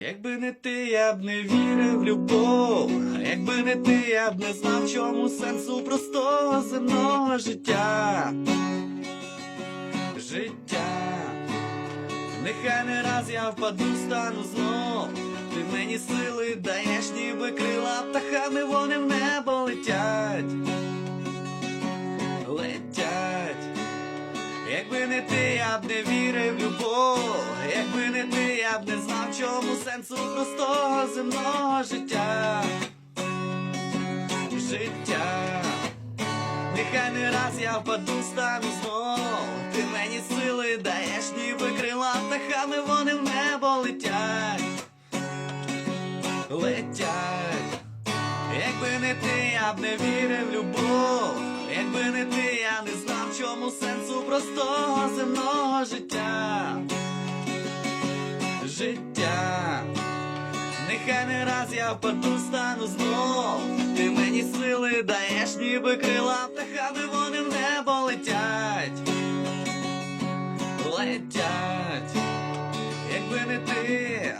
Якби не ти, я б не вірив в любов. Якби не ти, я б не знав, чому сенсу простого земного життя. Життя. Нехай не раз я впаду, стану знов. Ти мені сили даєш, ніби крила птахами, вони в небо летять. Летять. Якби не ти, я б не вірив в любов. Якби я б не знав, чому сенсу простого земного життя. Життя. Нехай не раз я впаду, стану знов. Ти мені сили даєш, ніби крила птахами, вони в небо летять. Летять. Якби не ти, я б не вірив любов. Якби не ти, я не знав, чому сенсу простого земного життя. Життя. Нехай не раз я впаду, стану знов. Ти мені сили даєш, ніби крила птахами, вони в небо летять. Летять. Якби не ти,